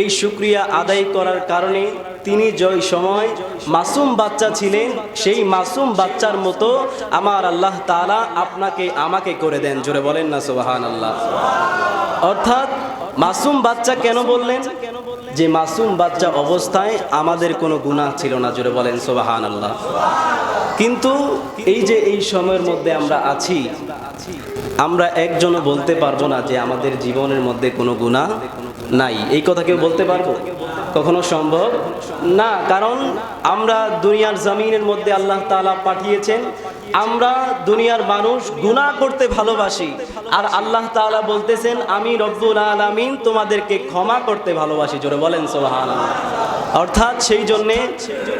এই শুক্রিয়া আদায় করার কারণে তিনি যে সময় মাসুম বাচ্চা ছিলেন, সেই মাসুম বাচ্চার মতো আমার আল্লাহ তাআলা আপনাকে আমাকে করে দেন। জোরে বলেন না সুবাহান আল্লাহ অর্থাৎ মাসুম বাচ্চা কেন বললেন? যে মাসুম বাচ্চা অবস্থায় আমাদের কোনো গুনাহ ছিল না, জোরে বলেন সোবাহান আল্লাহ কিন্তু এই যে এই সময়ের মধ্যে আমরা আছি, আমরা একজনও বলতে পারব না যে আমাদের জীবনের মধ্যে কোনো গুনাহ নাই। এই কথা কেউ বলতে পারব? কখনো সম্ভব? না, কারণ আমরা দুনিয়ার জমিনের মধ্যে আল্লাহ তাআলা পাঠিয়েছেন। আমরা দুনিয়ার মানুষ গুনাহ করতে ভালোবাসি। আর আল্লাহ তাআলা বলতেছেন, আমি রব্বুল আলামিন তোমাদেরকে ক্ষমা করতে ভালোবাসি। জোরে বলেন, সুবহানাল্লাহ। অর্থাৎ সেই জন্যে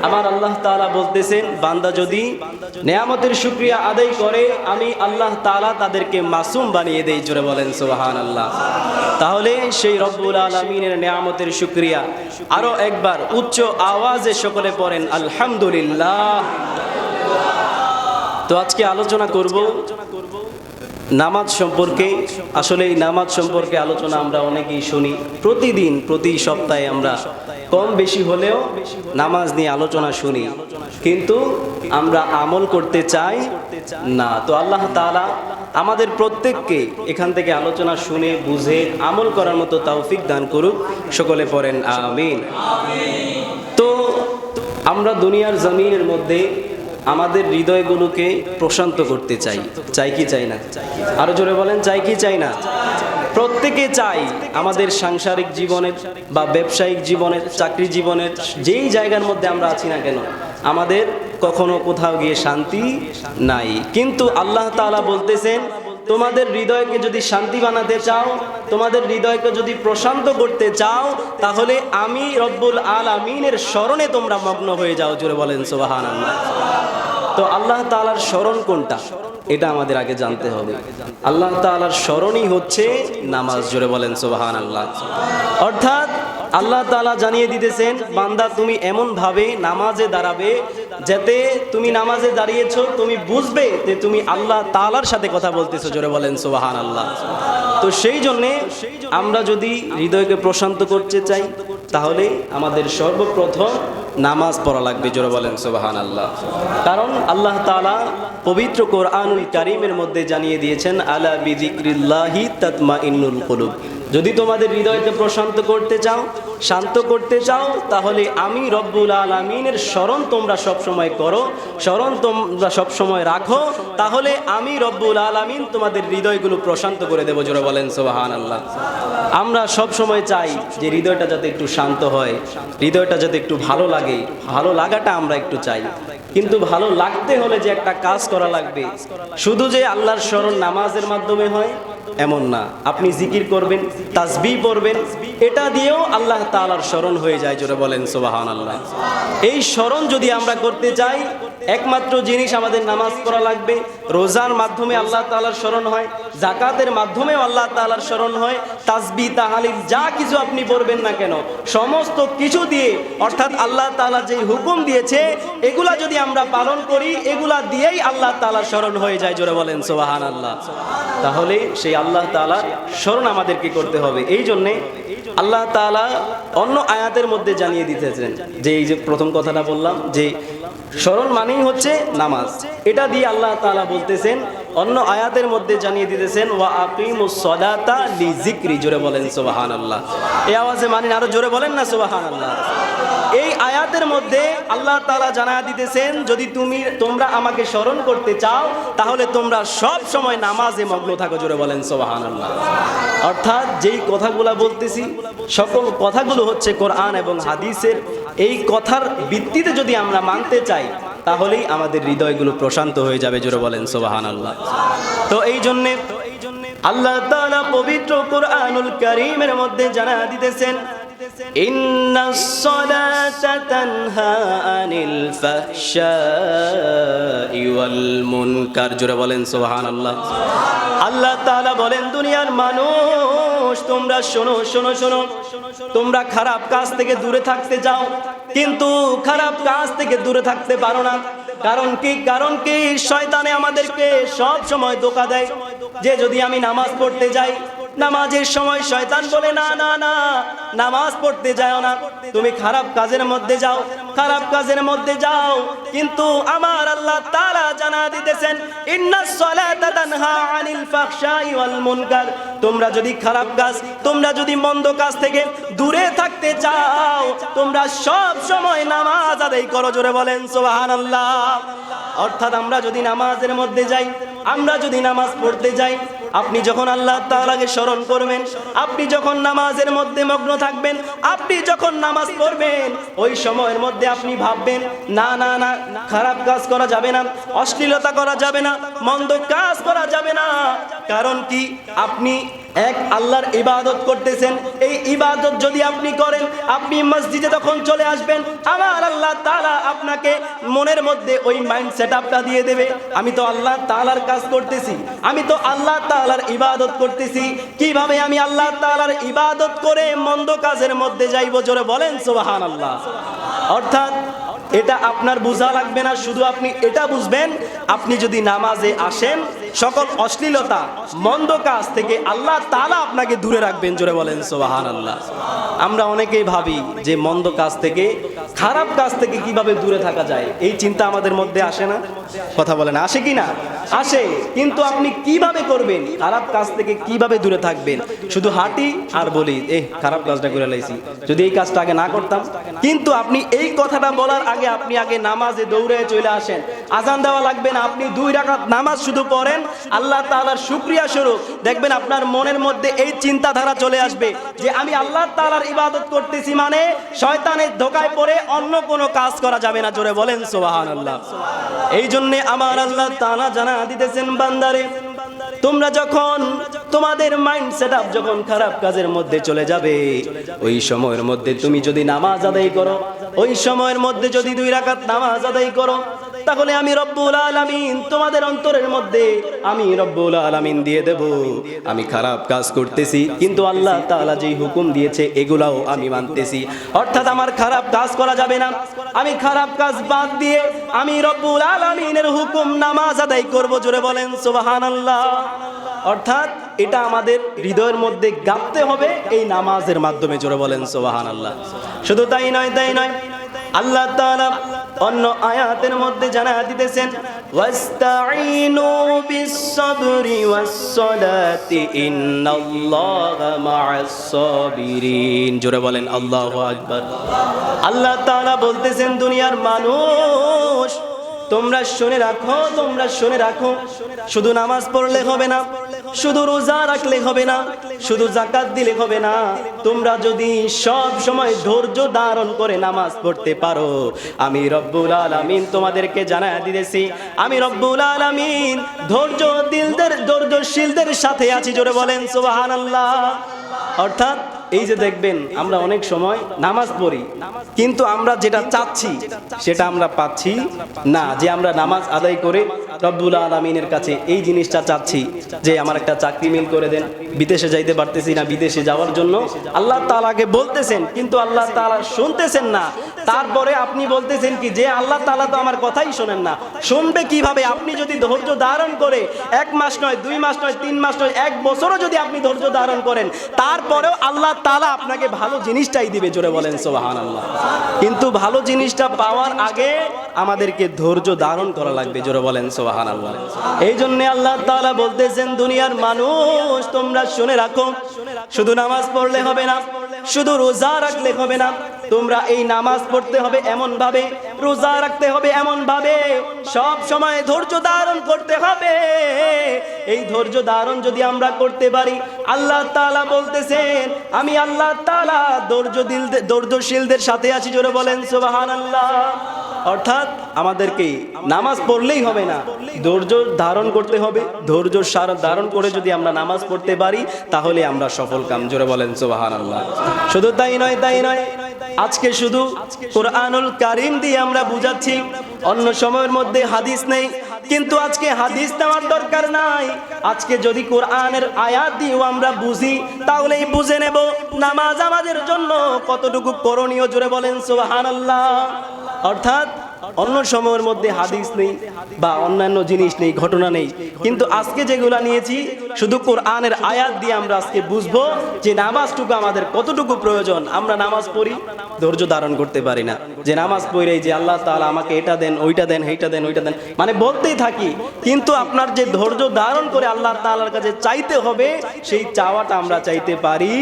আমার আল্লাহ তাআলা বলতেছেন, বান্দা যদি নেয়ামতের শুক্রিয়া আদায় করে আমি আল্লাহ তাআলা তাদেরকে মাসুম বানিয়ে দেই, জোরে বলেন, সুবহানাল্লাহ। তাহলে সেই রব্বুল আলমিনের নেয়ামতের শুক্রিয়া আরও একবার উচ্চ আওয়াজে সকলে পড়েন, আলহামদুলিল্লাহ। তো আজকে আলোচনা করব নামাজ সম্পর্কে। আসলে এই নামাজ সম্পর্কে আলোচনা আমরা অনেকেই শুনি। প্রতিদিন, প্রতি সপ্তাহে আমরা কম বেশি হলেও নামাজ নিয়ে আলোচনা শুনি। কিন্তু আমরা আমল করতে চাই না। তো আল্লাহ তাআলা আমাদের প্রত্যেককে এখান থেকে আলোচনা শুনে, বুঝে, আমল করার মতো তৌফিক দান করুক। সকলে পড়েন, আমিন। তো আমরা দুনিয়ার জমিনের মধ্যে আমাদের হৃদয়গুলোকে প্রশান্ত করতে চাই। চাই কি চাই না? আরও জোরে বলেন, চাই কি চাই না? প্রত্যেকে চাই আমাদের সাংসারিক জীবনের বা ব্যবসায়িক জীবনের, চাকরি জীবনের, যেই জায়গার মধ্যে আমরা আছি না কেন, আমাদের কখনো কোথাও গিয়ে শান্তি নাই। কিন্তু আল্লাহ তাআলা বলতেছেন, তোমাদের হৃদয়কে যদি শান্তি বানাতে চাও, তোমাদের হৃদয়কে যদি প্রশান্ত করতে চাও, তাহলে আমি রব্বুল আল আমিনের স্মরণে তোমরা মগ্ন হয়ে যাও, জোরে বলেন সোবাহান তো আল্লাহ তাআলার স্মরণ কোনটা? এটা আমাদের আগে জানতে হবে। আল্লাহ তালার স্মরণই হচ্ছে নামাজ। জোরে বলেন সোবাহান আল্লাহ অর্থাৎ আল্লাহ তাআলা জানিয়ে দিতেছেন, বান্দা তুমি এমন ভাবে নামাজে দাঁড়াবে যাতে তুমি নামাজে দাঁড়িয়েছো, তুমি বুঝবে যে তুমি আল্লাহ তালার সাথে কথা বলতেছো। জোরে বলেন সোবাহান আল্লাহ তো সেই জন্যে আমরা যদি হৃদয়কে প্রশান্ত করতে চাই, তাহলে আমাদের সর্বপ্রথম নামাজ পড়া লাগবে। জোরে বলেন সোবাহান আল্লাহ কারণ আল্লাহ তাআলা পবিত্র কোরআনুল কারিমের মধ্যে জানিয়ে দিয়েছেন, আলা বিদিক্রিল্লাহি তাতমা ইন্নুল কুলুব। যদি তোমাদের হৃদয়কে প্রশান্ত করতে চাও, শান্ত করতে চাও, তাহলে আমি রব্বুল আলমিনের স্মরণ তোমরা সবসময় করো স্মরণ তোমরা সবসময় রাখো, তাহলে আমি রব্বুল আলমিন তোমাদের হৃদয়গুলো প্রশান্ত করে দেবো, জোরে বলেন সোহান আল্লাহ আমরা সব সময় চাই যে হৃদয়টা যাতে একটু শান্ত হয়, হৃদয়টা যাতে একটু ভালো লাগে, ভালো লাগাটা আমরা একটু চাই। কিন্তু ভালো লাগতে হলে যে একটা কাজ করা লাগবে। শুধু যে আল্লাহর স্মরণ নামাজের মাধ্যমে হয়, এমন না। আপনি জিকির করবেন তাজবি পড়বেন, এটা দিয়েও আল্লাহ তালার স্মরণ হয়ে যায়, জোরে বলেন সোবাহান আল্লাহ এই স্মরণ যদি আমরা করতে চাই একমাত্র জিনিস আমাদের নামাজ পড়া লাগবে। রোজার মাধ্যমে আল্লাহ তালার স্মরণ হয় জাকাতের মাধ্যমেও আল্লাহ তালার স্মরণ হয়, তাসবি, তাহালিল, যা কিছু আপনি পড়বেন না কেন, সমস্ত কিছু দিয়ে, অর্থাৎ আল্লাহ তাআলা যেই হুকুম দিয়েছে, এগুলা যদি আমরা পালন করি, এগুলা দিয়েই আল্লাহ তালার স্মরণ হয়ে যায়, জোরে বলেন সোবাহান আল্লাহ তাহলে সেই আল্লাহ তালার স্মরণ আমাদেরকে করতে হবে। এই জন্যে আল্লাহ তাআলা অন্য আয়াতের মধ্যে জানিয়ে দিতেছেন, যে এই যে প্রথম কথাটা বললাম, যে স্মরণ মানেই হচ্ছে নামাজ। এটা দিয়ে আল্লাহ তালা বলতেছেন, অন্য আয়াতের মধ্যে জানিয়ে দিতেছেন, ওয়া আকিমুস সদাতা লিজিকরি জোরে বলেন, সুবহানাল্লাহ। এই আওয়াজে মানেন আরও জোরে বলেন না, সুবহানাল্লাহ। এই আয়াতের মধ্যে আল্লাহ তাআলা জানা দিতেছেন, যদি তুমি, তোমরা আমাকে স্মরণ করতে চাও, তাহলে তোমরা সব সময় নামাজে মগ্ন থাকো, জোরে বলেন, সুবহানাল্লাহ। অর্থাৎ যেই কথাগুলো বলতেছি, সকল কথাগুলো হচ্ছে কোরআন এবং হাদিসের। এই কথার ভিত্তিতে যদি আমরা মানতে চাই, তাহলেই আমাদের হৃদয়গুলো প্রশান্ত হয়ে যাবে, জোরে বলেন, সুবহানাল্লাহ। তো এই জন্যে আল্লাহ তাআলা পবিত্র কোরআনুল কারীমের মধ্যে জানা দিতেছেন সালাতা তানহা আনিল ফাহশাই ওয়াল মুনকার। জোরে বলেন, সুবহানাল্লাহ। আল্লাহ তাআলা বলেন, দুনিয়ার মানুষ, তোমরা শোনো শোনো শোনো। তোমরা খারাপ কাজ থেকে দূরে থাকতে যাও, কিন্তু খারাপ কাজ থেকে দূরে থাকতে পারো না। কারণ কি? কারণ কি? শয়তানে আমাদেরকে সব সময় ধোকা দেয়। যে যদি আমি নামাজ পড়তে যাই নামাজের সময় শয়তান বলে, না না না, নামাজ পড়তে যাও না। তুমি খারাপ কাজের মধ্যে যাও, খারাপ কাজের মধ্যে যাও। কিন্তু আমার আল্লাহ তাআলা জানা দিতেছেন আনিল তোমরা যদি খারাপ কাজ, তোমরা যদি মন্দ কাজ থেকে দূরে থাকতে চাও, তোমরা সব সময় নামাজ আদায় করো, জোরে বলেন, সুবহানাল্লাহ। অর্থাৎ আমরা যদি নামাজের মধ্যে যাই, আমরা যদি নামাজ পড়তে যাই আপনি যখন আল্লাহ তাআলাকে স্মরণ করবেন, আপনি যখন নামাজের মধ্যে মগ্ন থাকবেন, আপনি যখন নামাজ পড়বেন, ওই সময়ের মধ্যে আপনি ভাববেন, না না না, খারাপ কাজ করা যাবে না, অশ্লীলতা করা যাবে না, মন্দ কাজ করা যাবে না। কারণ কি? আপনি এক আল্লাহর ইবাদত করতেছেন। এই ইবাদত যদি আপনি করেন, আপনি মসজিদে তখন চলে আসবেন, আমার আল্লাহ তাআলা আপনাকে মনের মধ্যে ওই মাইন্ড সেট আপটা দিয়ে দেবে। আমি তো আল্লাহ তালার কাজ করতেছি। আমি তো আল্লাহ তাআলার ইবাদত করতেছি। কীভাবে আমি আল্লাহ তাআলার ইবাদত করে মন্দ কাজের মধ্যে যাইব? জোরে বলেন সোবাহান আল্লাহ অর্থাৎ এটা আপনার বোঝা লাগবে না, শুধু আপনি এটা বুঝবেন, আপনি যদি নামাজে আসেন, সকল অশ্লীলতা, মন্দ কাজ থেকে আল্লাহ তালা আপনাকে দূরে রাখবেন, জোরে বলেন সোহান আল্লাহ আমরা অনেকেই ভাবি যে মন্দ কাজ থেকে, খারাপ কাজ থেকে কীভাবে দূরে থাকা যায়, এই চিন্তা আমাদের মধ্যে আসে না? কথা বলেন আসে কি না? আসে, কিন্তু আপনি কীভাবে করবেন? খারাপ কাজ থেকে কীভাবে দূরে থাকবেন? শুধু হাঁটি আর বলি এ খারাপ কাজটা করে লাইছি। যদি এই কাজটা আগে না করতাম। কিন্তু আপনি এই কথাটা বলার আগে আপনি আগে নামাজে দৌড়ে চলে আসেন। আজান দেওয়া লাগবে না, আপনি দুই রাকাত নামাজ শুধু পড়েন। আল্লাহ তাআলার শুকরিয়া স্বরূপ। দেখবেন আপনার মনের মধ্যে এই চিন্তাধারা চলে আসবে যে, আমি আল্লাহ তালার ইবাদত করতেছি মানে শয়তানের ধোকায় পড়ে অন্য কোনো কাজ করা যাবে না। জোরে বলেন আল্লাহ এই জন্য আমার আল্লাহ তাআলা জানা দিতেছেন বান্দারে। তোমরা যখন তোমাদের মাইন্ড সেট আপ যখন খারাপ কাজের মধ্যে চলে যাবে, ওই সময়ের মধ্যে তুমি যদি নামাজ আদায় করো, ওই সময়ের মধ্যে যদি দুই রাখাত নামাজ আদায় করো তাহলে আমি রব্বুল আলামিন তোমাদের অন্তরের মধ্যে আমি রব্বুল আলামিন দিয়ে দেব। আমি খারাপ কাজ করতেছি, কিন্তু আল্লাহ তাআলা যেই হুকুম দিয়েছে, এগুলাও আমি মানতেছি। অর্থাৎ আমার খারাপ কাজ করা যাবে না। আমি খারাপ কাজ বাদ দিয়ে আমি রব্বুল আলামিনের হুকুম নামাজ আদায় করব, জোরে বলেন সুবহানাল্লাহ। অর্থাৎ এটা আমাদের হৃদয়ের মধ্যে গাঁথতে হবে এই নামাজের মাধ্যমে, জোরে বলেন সুবহানাল্লাহ। শুধু তাই নয় তাই নয়, আল্লাহ তাআলা অন্য আয়াতের মধ্যে জানা দিতেছেন, ওয়াস্তাঈনু বিস-সাবরি ওয়াস-সালাতি, ইন্নাল্লাহা মা'আস সাবিরিন জোরে বলেন, আল্লাহু আকবার। আল্লাহ তাআলা বলতেছেন, দুনিয়ার মানুষ, তোমরা শুনে রাখো, তোমরা শুনে রাখো। শুধু নামাজ পড়লে হবে না শুধু রোজা রাখলে হবে না, শুধু জাকাত দিলে হবে না। তোমরা যদি সব সময় ধৈর্য ধারণ করে নামাজ পড়তে পারো, আমি রব্বুল আলামিন তোমাদেরকে জানায় দিতেছি, আমি রব্বুল আলামিন ধৈর্য দিলদের, ধৈর্যশীলদের সাথে আছি, জোরে বলেন সুবহানাল্লাহ। অর্থাৎ এই যে দেখবেন, আমরা অনেক সময় নামাজ পড়ি, কিন্তু আমরা যেটা চাচ্ছি, সেটা আমরা পাচ্ছি না। যে আমরা নামাজ আদায় করে রব্বুল আলমিনের কাছে এই জিনিসটা চাচ্ছি, যে আমার একটা চাকরি মিল করে দেন। বিদেশে যাইতে পারতেছি না, বিদেশে যাওয়ার জন্য। আল্লাহ তালাকে বলতেছেন, কিন্তু আল্লাহ তালা শুনতেছেন না। তারপরে আপনি বলতেছেন কি, যে আল্লাহ তালা তো আমার কথাই শোনেন না। শুনবে কীভাবে? আপনি যদি ধৈর্য ধারণ করে এক মাস নয়, দুই মাস নয়, তিন মাস নয়, এক বছরও যদি আপনি ধৈর্য ধারণ করেন, তারপরেও আল্লাহ তালা আপনাকে ভালো জিনিসটাই দিবে, জোরে বলেন সোহান আল্লাহ কিন্তু ভালো জিনিসটা পাওয়ার আগে আমাদেরকে ধৈর্য ধারণ করা লাগবে, জোরে বলেন সোহান আল্লাহ এই জন্য আল্লাহ তালা বলতেছেন, দুনিয়ার মানুষ, তোমরা শুনে রাখো। শুধু নামাজ পড়লে হবে না, শুধু রোজা রাখলে হবে না। তোমরা এই নামাজ পড়তে হবে এমন ভাবে রোজা রাখতে হবে এমন ভাবে সব সময় ধৈর্য ধারণ করতে হবে। এই ধৈর্য ধারণ যদি আমরা করতে পারি, আল্লাহ তাআলা বলতেছেন, আমি আল্লাহ তাআলা ধৈর্য দিল ধৈর্যশীলদের সাথে আছি, জোরে বলেন, সুবহানাল্লাহ। অর্থাৎ আমাদেরকে নামাজ পড়লেই হবে না। ধৈর্য ধারণ করতে হবে। ধৈর্য সার ধারণ করে যদি আমরা নামাজ পড়তে পারি, তাহলে আমরা সফল কাম। জোরে বলেন, সুবহানাল্লাহ। শুধু তাই নয় তাই নয়, আজকে শুধু কোরআনুল কারিম দিয়ে আমরা বুঝাচ্ছি। অন্য সময়ের মধ্যে হাদিস নেই, কিন্তু আজকে হাদিস নেওয়ার দরকার নাই। আজকে যদি কোরআনের আয়াত দিয়েও আমরা বুঝি, তাহলেই বুঝে নেব, নামাজ আমাদের জন্য কতটুকু করণীয়। জোরে বলেন, সুবহানাল্লাহ। অর্থাৎ অন্য সময়ের মধ্যে হাদিস নেই বা অন্যান্য জিনিস নেই, ঘটনা নেই। কিন্তু আজকে যেগুলা নিয়েছি শুধু কোরআনের আয়াত দিয়ে আমরা আজকে বুঝব যে নামাজটুকু আমাদের কতটুকু প্রয়োজন, আমরা নামাজ পড়ি, ধৈর্য ধারণ করতে পারি না। যে নামাজ পড়ে যে আল্লাহ তাআলা আমাকে এটা দেন, ওইটা দেন এইটা দেন, ওইটা দেন মানে বলতেই থাকি, কিন্তু আপনার যে ধৈর্য ধারণ করে আল্লাহ তাআলার কাছে চাইতে হবে, সেই চাওয়াটা আমরা চাইতে পারি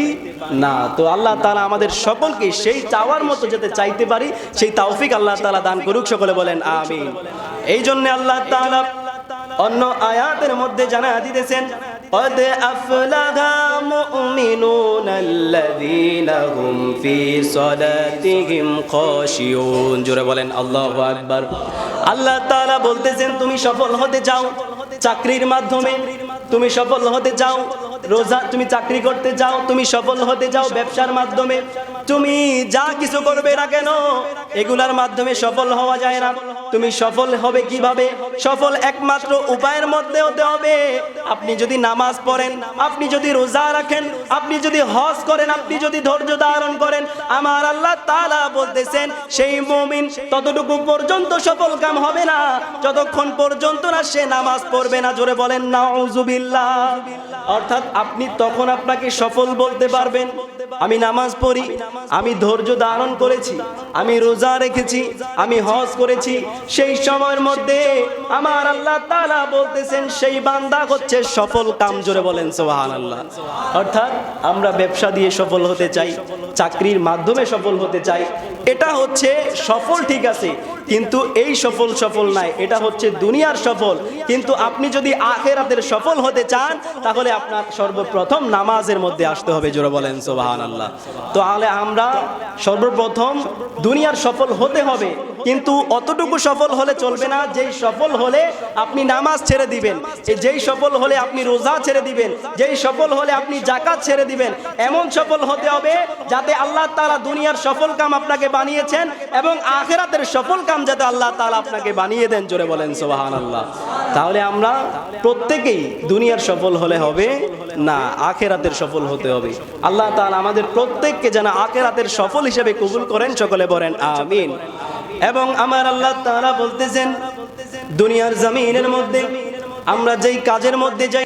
না। তো আল্লাহ তাআলা আমাদের সকলকে সেই চাওয়ার মতো যাতে চাইতে পারি, সেই তাওফিক আল্লাহ তাআলা দান করুক, সকলে বলেন আমি এই জন্য আল্লাহ তাআলা অন্য আয়াতের মধ্যে জানা দিতেছেন قد أفلح مؤمنون الذين هم في صلاتهم خاشعون জোরে বলেন আল্লাহু আকবার আল্লাহ তাআলা বলতেছেন তুমি সফল হতে চাও চাকরির মাধ্যমে তুমি সফল হতে চাও রোজা তুমি চাকরি করতে যাও তুমি সফল হতে যাও ব্যবসার মাধ্যমে তুমি যা কিছু করবে না কেন এগুলার মাধ্যমে সফল হওয়া যায় না তুমি সফল হবে কীভাবে? সফল একমাত্র উপায়ের মধ্যে হতে হবে। আপনি যদি নামাজ পড়েন, আপনি যদি রোজা রাখেন, আপনি যদি হজ করেন, আপনি যদি ধৈর্য ধারণ করেন, আমার আল্লাহ তাআলা বলতেছেন, সেই মুমিন ততটুকু পর্যন্ত সফল কাম হবে না। যতক্ষণ পর্যন্ত না সে নামাজ পড়বে না, জোরে বলেন, নাউজুবিল্লাহ। অর্থাৎ আপনি তখন আপনাকে সফল বলতে পারবেন। আমি নামাজ পড়ি, আমি ধৈর্য ধারণ করেছি, আমি রোজা রেখেছি, আমি হজ করেছি সেই সময়ের মধ্যে আমার আল্লাহ তাআলা বলতেছেন, সেই বান্দা হচ্ছে সফল কাম জোরে বলেন, সুবহানাল্লাহ। অর্থাৎ আমরা ব্যবসা দিয়ে সফল হতে চাই, চাকরির মাধ্যমে সফল হতে চাই। এটা হচ্ছে সফল ঠিক আছে, কিন্তু এই সফল সফল নাই, এটা হচ্ছে দুনিয়ার সফল। কিন্তু আপনি যদি আখেরাতের সফল হতে চান, তাহলে আপনার সর্বপ্রথম নামাজের মধ্যে আসতে হবে, জোরে বলেন সোবাহান আল্লাহ তাহলে আমরা সর্বপ্রথম দুনিয়ার সফল হতে হবে কিন্তু অতটুকু সফল হলে চলবে না। যেই সফল হলে আপনি নামাজ ছেড়ে দিবেন, যেই সফল হলে আপনি রোজা ছেড়ে দিবেন, যেই সফল হলে আপনি জাকাত ছেড়ে দিবেন, এমন সফল হতে হবে যাতে আল্লাহ তাআলা দুনিয়ার সফল কাম আপনাকে বানিয়েছেন এবং আখেরাতের সফল কাম যাতে আল্লাহ তালা আপনাকে বানিয়ে দেন, জোরে বলেন সোহান আল্লাহ তাহলে আমরা প্রত্যেকেই দুনিয়ার সফল হলে হবে না, আখেরাতের সফল হতে হবে। আল্লাহ তাআলা আমাদের প্রত্যেককে যেন আখেরাতের সফল হিসেবে কবুল করেন, সকলে বলেন আমিন। এবং আমার আল্লাহ তারা বলতেছেন দুনিয়ার জমিনের মধ্যে আমরা যেই কাজের মধ্যে যাই